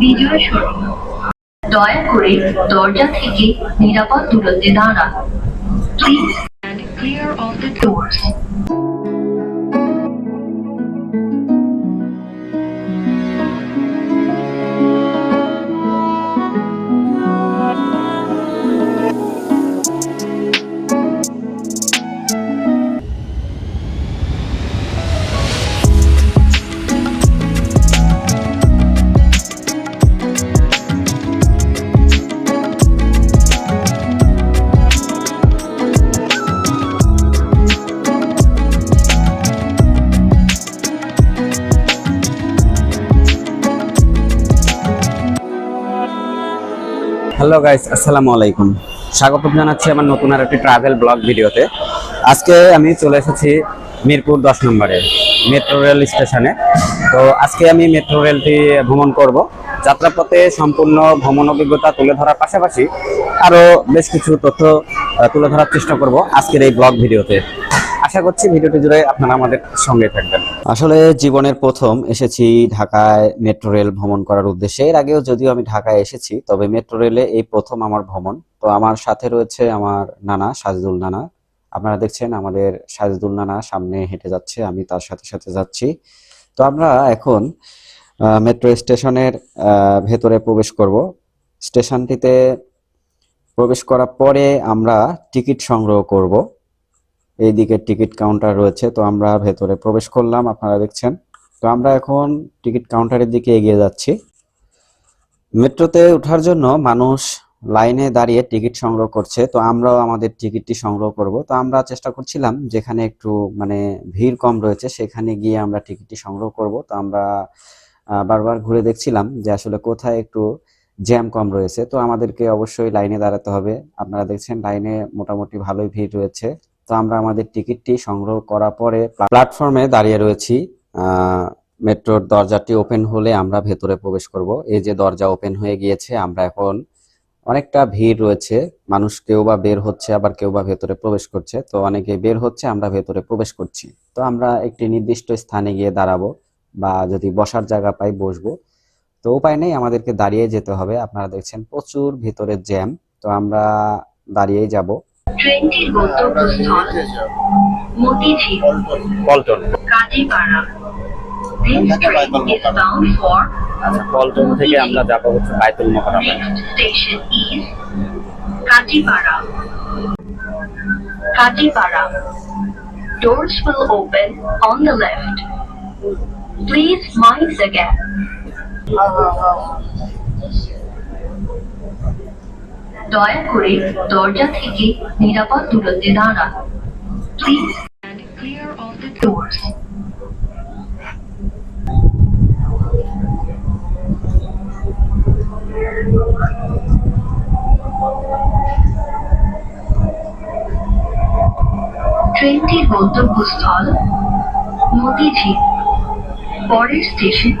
বিজয় শর্মা। দয়া করে দরজা থেকে নিরাপদ দূরত্বে দাঁড়ান। Please clear of the hello guys, আসসালামু আলাইকুম। স্বাগত জানাচ্ছি আমার নতুন আর একটি ট্রাভেল ব্লগ ভিডিওতে আজকে আমি চলে এসেছি মিরপুর দশ নম্বরে মেট্রো রেল স্টেশনে তো আজকে আমি মেট্রো রেলটি ভ্রমণ করব। যাত্রাপথে সম্পূর্ণ ভ্রমণ অভিজ্ঞতা তুলে ধরার পাশাপাশি আরও বেশ কিছু তথ্য তুলে ধরার চেষ্টা করব আজকের এই ব্লগ ভিডিওতে আশা করছি ভিডিওটি জুড়ে আপনারা আমাদের সঙ্গে থাকবেন। আসলে জীবনের প্রথম এসেছি ঢাকায় মেট্রো রেল ভ্রমণ করার উদ্দেশ্যে। এর আগেও যদিও আমি ঢাকায় এসেছি, তবে মেট্রো রেলে এই প্রথম আমার ভ্রমণ। তো আমার সাথে রয়েছে আমার নানা, সাজদুল নানা। আপনারা দেখছেন আমাদের সাজদুল নানা সামনে হেঁটে যাচ্ছে, আমি তার সাথে সাথে যাচ্ছি। তো আমরা এখন মেট্রো স্টেশনের ভেতরে প্রবেশ করব। স্টেশনটিতে প্রবেশ করার পরে আমরা টিকিট সংগ্রহ করব। এইদিকে টিকিট কাউন্টার রয়েছে, তো আমরা ভেতরে প্রবেশ করলাম, আপনারা দেখছেন। তো আমরা এখন টিকিট কাউন্টারের দিকে এগিয়ে যাচ্ছি। মেট্রোতে ওঠার জন্য মানুষ লাইনে দাঁড়িয়ে টিকিট সংগ্রহ করছে, তো আমরাও আমাদের টিকিটটি সংগ্রহ করব। তো আমরা চেষ্টা করছিলাম, যেখানে একটু মানে ভিড় কম রয়েছে, সেখানে গিয়ে আমরা টিকিটটি সংগ্রহ করব। তো আমরা বারবার ঘুরে দেখছিলাম যে আসলে কোথায় একটু জ্যাম কম রয়েছে। তো আমাদেরকে অবশ্যই লাইনে দাঁড়াতে হবে। আপনারা দেখছেন, লাইনে মোটামুটি ভালোই ভিড় রয়েছে। তো আমরা আমাদের টিকিটটি সংগ্রহ করার পরে প্ল্যাটফর্মে দাঁড়িয়ে রয়েছি। মেট্রোর দরজাটি ওপেন হলে আমরা ভেতরে প্রবেশ করব। এই যে দরজা ওপেন হয়ে গিয়েছে, আমরা এখন অনেকটা ভিড় রয়েছে। মানুষ কেউ বা বের হচ্ছে, আবার কেউ বা ভেতরে প্রবেশ করছে। তো অনেকে বের হচ্ছে, আমরা ভেতরে প্রবেশ করছি। তো আমরা একটি নির্দিষ্ট স্থানে গিয়ে দাঁড়াবো বা যদি বসার জায়গা পাই বসবো। তো উপায় নেই, আমাদেরকে দাঁড়িয়ে যেতে হবে। আপনারা দেখছেন প্রচুর ভিতরে জ্যাম। তো আমরা দাঁড়িয়েই যাব। ট্রেনটির গন্তব্যস্থল Motijheel Paltan Kazipara This train is bound for আচ্ছা পল্টন থেকে আমরা যাব হচ্ছে বাইতুল মোকাররমে next station is Kajipara. Kajipara. Doors will open on the left. Please mind the gap. দয়া করে দরজা থেকে নিরাপদ দূরত্বে দাঁড়ান। প্লিজ ট্রেনটির গন্তব্যস্থল মতিঝিল, পরের station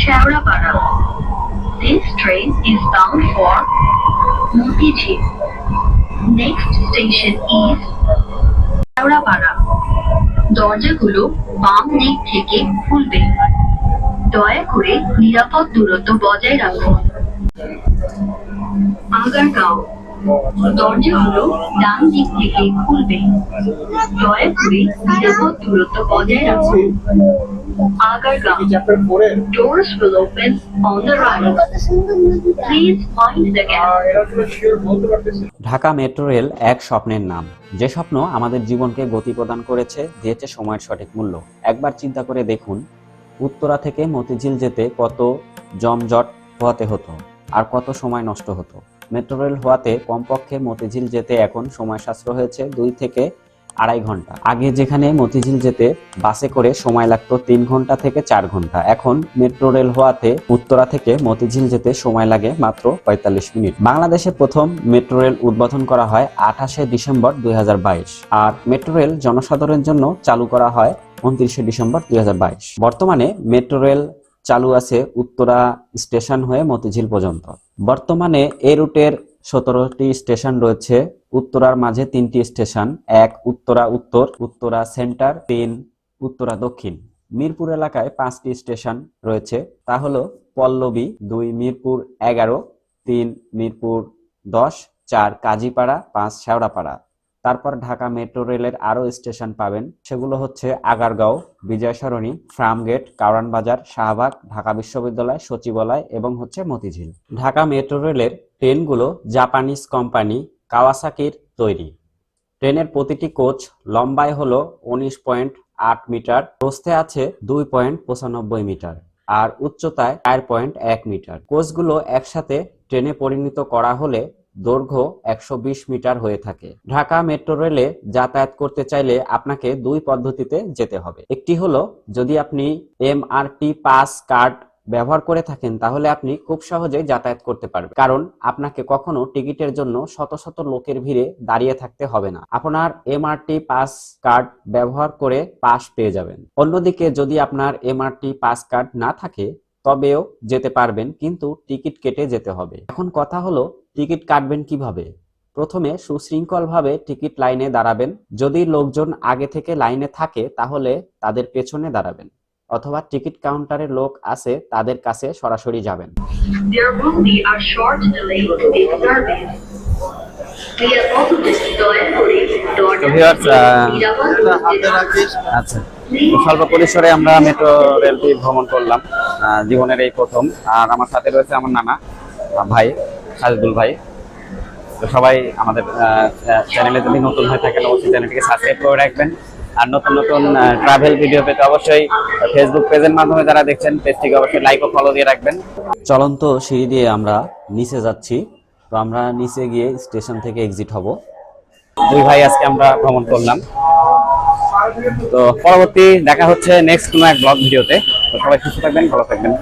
Shewrapara This train is bound for Motijheel next station is Shewrapara দরজাগুলো বাম দিক থেকে খুলবে। দয়া করে নিরাপদ দূরত্ব বজায় রাখুন। আগারগাঁও। দরজাগুলো ডান দিক থেকে খুলবে। দয়া করে নিরাপদ দূরত্ব বজায় রাখুন। Doors will open on the right. Please mind the gap. Dhaka metro rail এক স্বপ্নের নাম। যে স্বপ্ন আমাদের জীবনকে গতি প্রদান করেছে, দিয়েছে সময়ের সঠিক মূল্য। একবার চিন্তা করে দেখুন, উত্তরা থেকে মতিঝিল যেতে কত জমজট পোহাতে হতো, আর কত সময় নষ্ট হতো। মেট্রো রেল হওয়াতে কমপক্ষে মতিঝিল যেতে এখন সময় সাশ্রয় হয়েছে দুই থেকে আড়াই ঘণ্টা। আগে যেখানে মতিঝিল যেতে বাসে করে সময় লাগতো তিন ঘণ্টা থেকে চার ঘণ্টা। এখন মেট্রো রেল হওয়াতে উত্তরা থেকে মতিঝিল যেতে সময় লাগে মাত্র পঁয়তাল্লিশ মিনিট। বাংলাদেশে প্রথম মেট্রো রেল উদ্বোধন করা হয় আঠাশে ডিসেম্বর দুই হাজার বাইশ। আর মেট্রো রেল জনসাধারণের জন্য চালু করা হয় উনত্রিশে ডিসেম্বর দুই হাজার বাইশ। বর্তমানে মেট্রো রেল চালু আছে উত্তরা স্টেশন হয়ে মতিঝিল পর্যন্ত। বর্তমানে এই রুটের সতেরোটি স্টেশন রয়েছে উত্তরার মাঝে তিনটি স্টেশন, এক উত্তরা উত্তর, উত্তরা সেন্টার, তিন উত্তরা দক্ষিণ। মিরপুর এলাকায় পাঁচটি স্টেশন রয়েছে, তা হলো পল্লবী দুই, মিরপুর এগারো, তিন মিরপুর দশ, চার কাজীপাড়া, পাঁচ শেওড়াপাড়া। তারপর ঢাকা মেট্রো রেলের আরও স্টেশন পাবেন, সেগুলো হচ্ছে আগারগাঁও বিজয় সরণি ফার্মগেট কারওয়ান বাজার শাহবাগ, ঢাকা বিশ্ববিদ্যালয়, সচিবালয় এবং হচ্ছে মতিঝিল। ঢাকা মেট্রো রেলের ট্রেনগুলো জাপানিজ কোম্পানি কাওয়াসাকির তৈরি। ট্রেনের প্রতিটি কোচ লম্বায় হলো উনিশ পয়েন্ট আট মিটার, প্রস্থে আছে দুই পয়েন্ট পঁচানব্বই মিটার আর উচ্চতায় চার পয়েন্ট এক মিটার। কোচগুলো একসাথে ট্রেনে পরিণত করা হলে দৈর্ঘ্য একশো বিশ মিটার হয়ে থাকে। ঢাকা মেট্রো রেলে যাতায়াত করতে চাইলে আপনাকে দুই পদ্ধতিতে যেতে হবে। একটি হলো যদি আপনি এমআরটি পাস কার্ড ব্যবহার করে থাকেন, তাহলে আপনি খুব সহজেই যাতায়াত করতে পারবেন। কারণ আপনাকে কখনো টিকিটের জন্য শত শত লোকের ভিড়ে দাঁড়িয়ে থাকতে হবে না। আপনার এমআরটি পাস কার্ড ব্যবহার করে পাস পেয়ে যাবেন। অন্যদিকে যদি আপনার এমআরটি পাস কার্ড না থাকে, তবেও যেতে পারবেন, কিন্তু টিকিট কেটে যেতে হবে। এখন কথা হলো, টিকিট কাটবেন কীভাবে? প্রথমে সুশৃঙ্খলভাবে টিকিট লাইনে দাঁড়াবেন। যদি লোকজন আগে থেকে লাইনে থাকে, তাহলে তাদের পেছনে দাঁড়াবেন। অথবা টিকিট কাউন্টারে লোক আছে তাদের কাছে সরাসরি যাবেন। থাকুন। আচ্ছা। স্বল্প পরিসরে আমরা মেট্রো রেলটি ভ্রমণ করলাম। আহ, জীবনের এই প্রথম। আর আমার সাথে রয়েছে আমার নানা ভাই সাজদুল ভাই। তো সবাই আমাদের চ্যানেলে যদি নতুন হয়ে থাকেন অবশ্যই চ্যানেলটিকে সাবস্ক্রাইব করে রাখবেন। আর নতুন নতুন ট্রাভেল ভিডিও পেতে অবশ্যই ফেসবুক পেজের মাধ্যমে যারা দেখছেন পেজটিকে অবশ্যই লাইক ও ফলো দিয়ে রাখবেন। চলন্ত সিঁড়ি দিয়ে আমরা নিচে যাচ্ছি। তো আমরা নিচে গিয়ে স্টেশন থেকে এক্সিট হব। দুই ভাই আজকে আমরা ভ্রমণ করলাম। তো পরবর্তী দেখা হচ্ছে নেক্সট কোনো এক ব্লগ ভিডিওতে তো সবাই সুস্থ থাকবেন ভালো থাকবেন।